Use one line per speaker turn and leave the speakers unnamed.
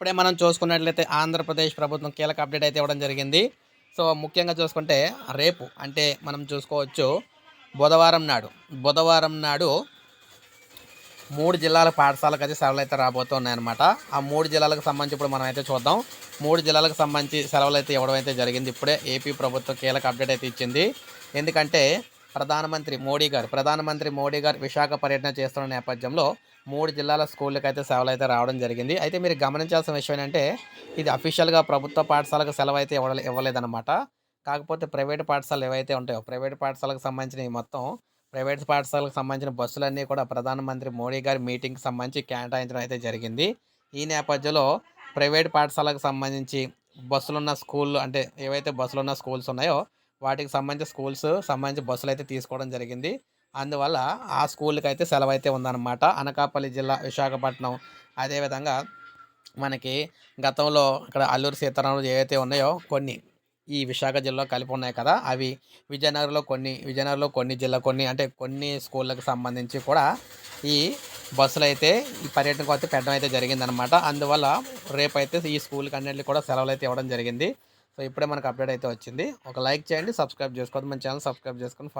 ఇప్పుడే మనం చూసుకున్నట్లయితే ఆంధ్రప్రదేశ్ ప్రభుత్వం కీలక అప్డేట్ అయితే ఇవ్వడం జరిగింది. సో ముఖ్యంగా చూసుకుంటే రేపు అంటే మనం చూసుకోవచ్చు బుధవారం నాడు బుధవారం నాడు మూడు జిల్లాల పాఠశాలకు అయితే సెలవులు అయితే రాబోతున్నాయన్నమాట. ఆ మూడు జిల్లాలకు సంబంధించి ఇప్పుడు మనం అయితే చూద్దాం. మూడు జిల్లాలకు సంబంధించి సెలవులు అయితే ఇవ్వడం అయితే జరిగింది ఇప్పుడే. ఏపీ ప్రభుత్వం కీలక అప్డేట్ అయితే ఇచ్చింది. ఎందుకంటే ప్రధానమంత్రి మోడీ గారు ప్రధానమంత్రి మోడీ గారు విశాఖ పర్యటన చేస్తున్న నేపథ్యంలో మూడు జిల్లాల స్కూళ్ళకి అయితే సెలవులు అయితే రావడం జరిగింది. అయితే మీరు గమనించాల్సిన విషయం ఏంటంటే ఇది అఫీషియల్గా ప్రభుత్వ పాఠశాలకు సెలవు అయితే ఇవ్వలే ఇవ్వలేదన్నమాట. కాకపోతే ప్రైవేట్ పాఠశాలలు ఏవైతే ఉంటాయో ప్రైవేట్ పాఠశాలకు సంబంధించిన ఈ మొత్తం ప్రైవేట్ పాఠశాలకు సంబంధించిన బస్సులన్నీ కూడా ప్రధానమంత్రి మోడీ గారి మీటింగ్కి సంబంధించి కేటాయించడం అయితే జరిగింది. ఈ నేపథ్యంలో ప్రైవేట్ పాఠశాలకు సంబంధించి బస్సులున్న స్కూల్ అంటే ఏవైతే బస్సులున్న స్కూల్స్ ఉన్నాయో వాటికి సంబంధించి స్కూల్స్ సంబంధించి బస్సులు అయితే తీసుకోవడం జరిగింది. అందువల్ల ఆ స్కూల్కి అయితే సెలవు అయితే ఉందన్నమాట. అనకాపల్లి జిల్లా విశాఖపట్నం. అదేవిధంగా మనకి గతంలో ఇక్కడ అల్లూరు సీతారాములు ఏవైతే ఉన్నాయో కొన్ని ఈ విశాఖ జిల్లాలో కలిపి ఉన్నాయి కదా అవి విజయనగరంలో కొన్ని విజయనగరంలో కొన్ని జిల్లా కొన్ని అంటే కొన్ని స్కూళ్ళకు సంబంధించి కూడా ఈ బస్సులు అయితే ఈ పర్యటనకు అయితే పెట్టడం అయితే జరిగిందనమాట అందువల్ల రేపైతే ఈ స్కూల్కి అన్నింటికి కూడా సెలవులు అయితే ఇవ్వడం జరిగింది. సో ఇప్పుడే మనకు అప్డేట్ అయితే వచ్చింది. ఒక లైక్ చేయండి సబ్స్క్రైబ్ చేసుకోండి మన ఛానల్ సబ్స్క్రైబ్ చేసుకొని